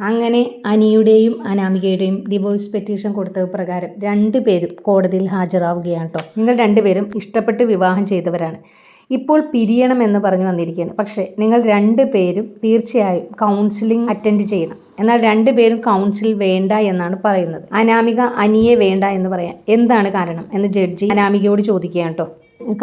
അങ്ങനെ അനിയുടെയും അനാമികയുടെയും divorce petition കൊടുത്തത് പ്രകാരം രണ്ടുപേരും കോടതിയിൽ ഹാജരാവുകയാണ് കേട്ടോ നിങ്ങൾ രണ്ടുപേരും ഇഷ്ടപ്പെട്ട് വിവാഹം ചെയ്തവരാണ്. ഇപ്പോൾ പിരിയണമെന്ന് പറഞ്ഞു വന്നിരിക്കുകയാണ്. പക്ഷേ നിങ്ങൾ രണ്ടുപേരും തീർച്ചയായും കൗൺസിലിംഗ് അറ്റൻഡ് ചെയ്യണം. എന്നാൽ രണ്ടുപേരും കൗൺസിൽ വേണ്ട എന്നാണ് പറയുന്നത്. അനാമിക അനിയെ വേണ്ട എന്ന് പറയാൻ എന്താണ് കാരണം എന്ന് ജഡ്ജി അനാമികയോട് ചോദിക്കുകയാണ് കേട്ടോ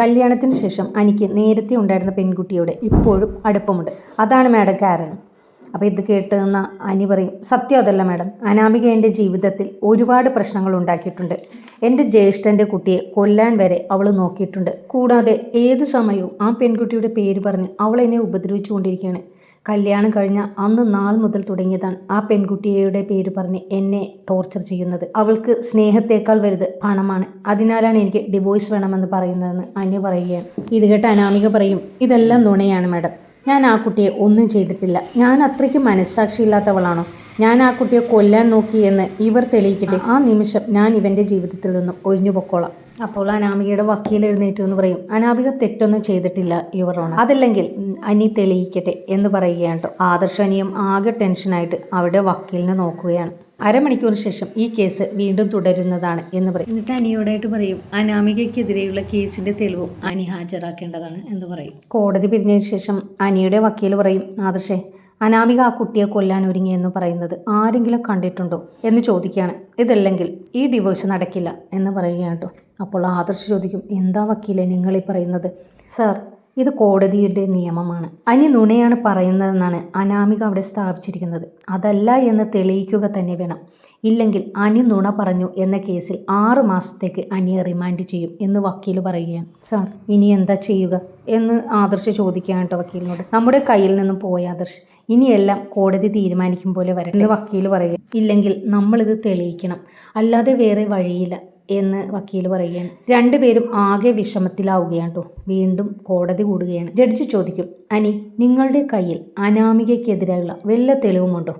കല്യാണത്തിന് ശേഷം അനിക്ക് നേരത്തെ ഉണ്ടായിരുന്ന പെൺകുട്ടിയോട് ഇപ്പോഴും അടുപ്പമുണ്ട്. അതാണ് മാഡം കാരണം. അപ്പോൾ ഇത് കേട്ട് നിന്ന അനി പറയും സത്യം അതല്ല മാഡം. അനാമിക എന്റെ ജീവിതത്തിൽ ഒരുപാട് പ്രശ്നങ്ങൾ ഉണ്ടാക്കിയിട്ടുണ്ട്. എന്റെ ജ്യേഷ്ഠന്റെ കുട്ടിയെ കൊല്ലാൻ വരെ അവൾ നോക്കിയിട്ടുണ്ട്. കൂടാതെ ഏത് സമയവും ആ പെൺകുട്ടിയുടെ പേര് പറഞ്ഞ് അവൾ എന്നെ ഉപദ്രവിച്ചുകൊണ്ടിരിക്കുകയാണ് കല്യാണം കഴിഞ്ഞ അന്ന് നാൾ മുതൽ തുടങ്ങിയതാണ് ആ പെൺകുട്ടിയുടെ പേര് പറഞ്ഞ് എന്നെ ടോർച്ചർ ചെയ്യുന്നത്. അവൾക്ക് സ്നേഹത്തേക്കാൾ വലുത് പണമാണ്. അതിനാലാണ് എനിക്ക് ഡിവോഴ്സ് വേണമെന്ന് പറയുന്നതെന്ന് അന്യ പറയുകയാണ്. ഇത് കേട്ട് അനാമിക പറയും ഇതെല്ലാം നുണയാണ് മാഡം. ഞാൻ ആ കുട്ടിയെ ഒന്നും ചെയ്തിട്ടില്ല. ഞാൻ അത്രയ്ക്ക് മനസ്സാക്ഷിയില്ലാത്തവളാണോ? ഞാൻ ആ കുട്ടിയെ കൊല്ലാൻ നോക്കി എന്ന് ഇവർ തെളിയിക്കട്ടെ. ആ നിമിഷം ഞാൻ ഇവന്റെ ജീവിതത്തിൽ നിന്നും ഒഴിഞ്ഞു പൊക്കോളാം. അപ്പോൾ അനാമികയുടെ വക്കീൽ എഴുന്നേറ്റു എന്ന് പറയും. അനാമിക തെറ്റൊന്നും ചെയ്തിട്ടില്ല ഇവറാണ് അതല്ലെങ്കിൽ അനി തെളിയിക്കട്ടെ എന്ന് പറയുകയാണ്. കേട്ടോ ആദർശനിയും ആകെ ടെൻഷനായിട്ട് അവിടെ വക്കീലിനെ നോക്കുകയാണ്. അരമണിക്കൂർ ശേഷം ഈ കേസ് വീണ്ടും തുടരുന്നതാണ് എന്ന് പറയും. എന്നിട്ട് അനിയോടായിട്ട് പറയും അനാമികയ്ക്കെതിരെയുള്ള കേസിന്റെ തെളിവും അനി ഹാജരാക്കേണ്ടതാണ് എന്ന് പറയും. കോടതി പിരിഞ്ഞതിന് ശേഷം അനിയുടെ വക്കീൽ പറയും ആദർശേ അനാമിക ആ കുട്ടിയെ കൊല്ലാൻ ഒരുങ്ങി എന്ന് പറയുന്നത് ആരെങ്കിലും കണ്ടിട്ടുണ്ടോ എന്ന് ചോദിക്കുകയാണ്. ഇതല്ലെങ്കിൽ ഈ ഡിവോഴ്സ് നടക്കില്ല എന്ന് പറയുകയാണ് കേട്ടോ. അപ്പോൾ ആദർശ് ചോദിക്കും എന്താ വക്കീലെ നിങ്ങൾ ഈ പറയുന്നത്? സാർ ഇത് കോടതിയുടെ നിയമമാണ്. അനി നുണയാണ് പറയുന്നതെന്നാണ് അനാമിക അവിടെ സ്ഥാപിച്ചിരിക്കുന്നത്. അതല്ല എന്ന് തെളിയിക്കുക തന്നെ വേണം. ഇല്ലെങ്കിൽ അനി നുണ പറഞ്ഞു എന്ന കേസിൽ ആറ് മാസത്തേക്ക് അനിയെ റിമാൻഡ് ചെയ്യും എന്ന് വക്കീൽ പറയുകയാണ്. സാർ ഇനി എന്താ ചെയ്യുക? എന്ന് ആദർശ് ചോദിക്കുകയാണ് കേട്ടോ വക്കീലിനോട്. നമ്മുടെ കയ്യിൽ നിന്നും പോയ ആദർശ്. ഇനിയെല്ലാം കോടതി തീരുമാനിക്കും പോലെ വരട്ടെ എന്ന് വക്കീൽ പറയുക ഇല്ലെങ്കിൽ നമ്മളിത് തെളിയിക്കണം. അല്ലാതെ വേറെ വഴിയില്ല. എന്ന് വക്കീൽ പറയുകയാണ്. രണ്ടുപേരും ആകെ വിഷമത്തിലാവുകയാണ് കേട്ടോ വീണ്ടും കോടതി കൂടുകയാണ്. ജഡ്ജി ചോദിക്കും അനി നിങ്ങളുടെ കയ്യിൽ അനാമികയ്ക്കെതിരായുള്ള വല്ല തെളിവുമുണ്ടോ?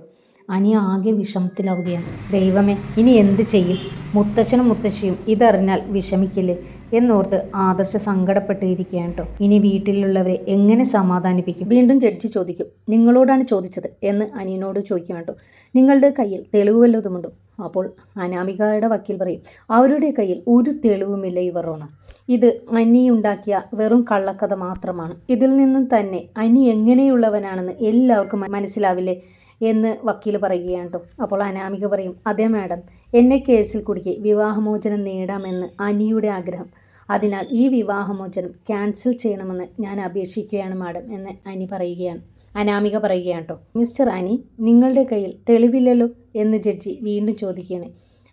അനി ആകെ വിഷമത്തിലാവുകയാണ്. ദൈവമേ ഇനി എന്ത് ചെയ്യും? മുത്തച്ഛനും മുത്തശ്ശിയും ഇതറിഞ്ഞാൽ വിഷമിക്കില്ലേ എന്നോർത്ത് ആദർശ സങ്കടപ്പെട്ടിരിക്കുകയാണ് കേട്ടോ ഇനി വീട്ടിലുള്ളവരെ എങ്ങനെ സമാധാനിപ്പിക്കും? വീണ്ടും ജഡ്ജി ചോദിക്കും നിങ്ങളോടാണ് ചോദിച്ചത്? എന്ന് അനിയനോട് ചോദിക്കും കേട്ടോ നിങ്ങളുടെ കയ്യിൽ തെളിവ് വല്ലതുമുണ്ടോ അപ്പോൾ അനാമികയുടെ വക്കീൽ പറയും അവരുടെ കയ്യിൽ ഒരു തെളിവുമില്ല ഇവറോണ. ഇത് അനി ഉണ്ടാക്കിയ വെറും കള്ളക്കഥ മാത്രമാണ്. ഇതിൽ നിന്നും തന്നെ അനി എങ്ങനെയുള്ളവനാണെന്ന് എല്ലാവർക്കും മനസ്സിലാവില്ലേ? എന്ന് വക്കീൽ പറയുകയാണ് കേട്ടോ അപ്പോൾ അനാമിക പറയും അതെ മാഡം എന്നെ കേസിൽ കുടുക്കി വിവാഹമോചനം നേടാമെന്ന് അനിയുടെ ആഗ്രഹം. അതിനാൽ ഈ വിവാഹമോചനം ക്യാൻസൽ ചെയ്യണമെന്ന് ഞാൻ അപേക്ഷിക്കുകയാണ് മാഡം എന്ന് അനി പറയുകയാണ്. അനാമിക പറയുകയാണ് കേട്ടോ മിസ്റ്റർ അനി നിങ്ങളുടെ കയ്യിൽ തെളിവില്ലല്ലോ? എന്ന് ജഡ്ജി വീണ്ടും ചോദിക്കുകയാണ്.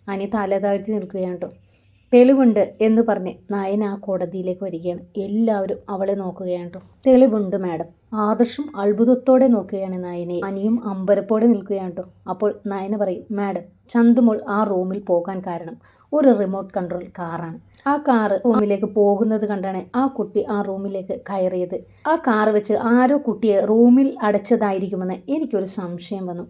അനി തല താഴ്ത്തി നിൽക്കുകയാണ് കേട്ടോ തെളിവുണ്ട് എന്ന് പറഞ്ഞ് നയൻ ആ കോടതിയിലേക്ക് വരികയാണ്. എല്ലാവരും അവളെ നോക്കുകയാണ് കേട്ടോ തെളിവുണ്ട് മാഡം ആദർശം അത്ഭുതത്തോടെ നോക്കുകയാണ് നയനെ. അനിയും അമ്പരപ്പോടെ നിൽക്കുകയാണ് കേട്ടോ. അപ്പോൾ നയന പറയും മാഡം ചന്തുമോൾ ആ റൂമിൽ പോകാൻ കാരണം ഒരു റിമോട്ട് കൺട്രോൾ കാറാണ്. ആ കാറ് റൂമിലേക്ക് പോകുന്നത് കണ്ടാണ് ആ കുട്ടി ആ റൂമിലേക്ക് കയറിയത്. ആ കാർ വെച്ച് ആരോ കുട്ടിയെ റൂമിൽ അടച്ചതായിരിക്കുമെന്ന് എനിക്കൊരു സംശയം വന്നു.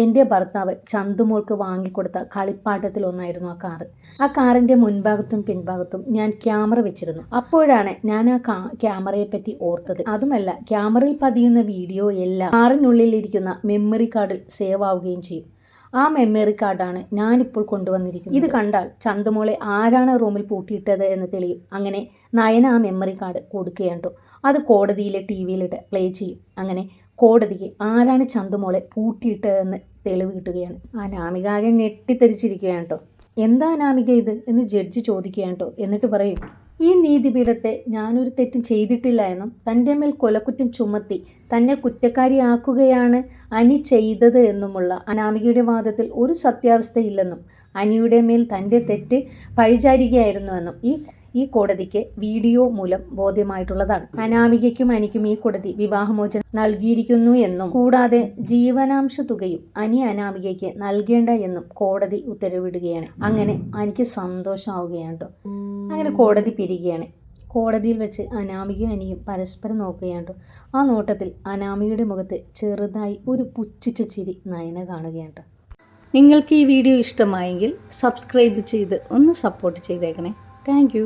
എന്റെ ഭർത്താവ് ചന്തുമോൾക്ക് വാങ്ങിക്കൊടുത്ത കളിപ്പാട്ടത്തിൽ ഒന്നായിരുന്നു ആ കാറ്. ആ കാറിന്റെ മുൻഭാഗത്തും പിൻഭാഗത്തും ഞാൻ ക്യാമറ വെച്ചിരുന്നു. അപ്പോഴാണ് ഞാൻ ആ ക്യാമറയെ പറ്റി ഓർത്തത്. അതുമല്ല ക്യാമറയിൽ പതിയുന്ന വീഡിയോ എല്ലാം കാറിനുള്ളിലിരിക്കുന്ന മെമ്മറി കാർഡിൽ സേവ് ആവുകയും ചെയ്യും. ആ മെമ്മറി കാർഡാണ് ഞാനിപ്പോൾ കൊണ്ടുവന്നിരിക്കുന്നത്. ഇത് കണ്ടാൽ ചന്തുമോളെ ആരാണ് റൂമിൽ പൂട്ടിയിട്ടത് എന്ന് തെളിയും. അങ്ങനെ നയന ആ മെമ്മറി കാർഡ് കൊടുക്കുകയാണ് അത് കോടതിയിലെ ടി വിയിലിട്ട് പ്ലേ ചെയ്യും. അങ്ങനെ കോടതിക്ക് ആരാണ് ചന്തുമോളെ പൂട്ടിയിട്ടതെന്ന് തെളിവ് കിട്ടുകയാണ് അനാമിക ആകെ ഞെട്ടിത്തെരിച്ചിരിക്കുകയാണ് കേട്ടോ എന്താ അനാമിക ഇത് എന്ന് ജഡ്ജി ചോദിക്കുകയാണ് കേട്ടോ എന്നിട്ട് പറയും ഈ നീതിപീഠത്തെ ഞാനൊരു തെറ്റും ചെയ്തിട്ടില്ല എന്നും തന്റെ മേൽ കൊലക്കുറ്റം ചുമത്തി തന്നെ കുറ്റക്കാരിയാക്കുകയാണ് അനി ചെയ്തത് എന്നുമുള്ള അനാമികയുടെ വാദത്തിൽ ഒരു സത്യാവസ്ഥയില്ലെന്നും അനിയുടെ മേൽ തന്റെ തെറ്റ് പഴിചാരികയായിരുന്നുവെന്നും ഈ ഈ കോടതിക്ക് വീഡിയോ മൂലം ബോധ്യമായിട്ടുള്ളതാണ്. അനാമികയ്ക്കും അനിക്കും ഈ കോടതി വിവാഹമോചനം നൽകിയിരിക്കുന്നു എന്നും കൂടാതെ ജീവനാംശ തുകയും അനി അനാമികയ്ക്ക് നൽകേണ്ട എന്നും കോടതി ഉത്തരവിടുകയാണ്. അങ്ങനെ അനിക്ക് സന്തോഷമാവുകയാണ് കേട്ടോ. അങ്ങനെ കോടതി പിരികയാണ് കോടതിയിൽ വെച്ച് അനാമികയും അനിയും പരസ്പരം നോക്കുകയാണ്. ആ നോട്ടത്തിൽ അനാമികയുടെ മുഖത്ത് ചെറുതായി ഒരു പുച്ഛിച്ച ചിരി നയന കാണുകയാണ്. നിങ്ങൾക്ക് ഈ വീഡിയോ ഇഷ്ടമായെങ്കിൽ സബ്സ്ക്രൈബ് ചെയ്ത് ഒന്ന് സപ്പോർട്ട് ചെയ്തേക്കണേ. താങ്ക്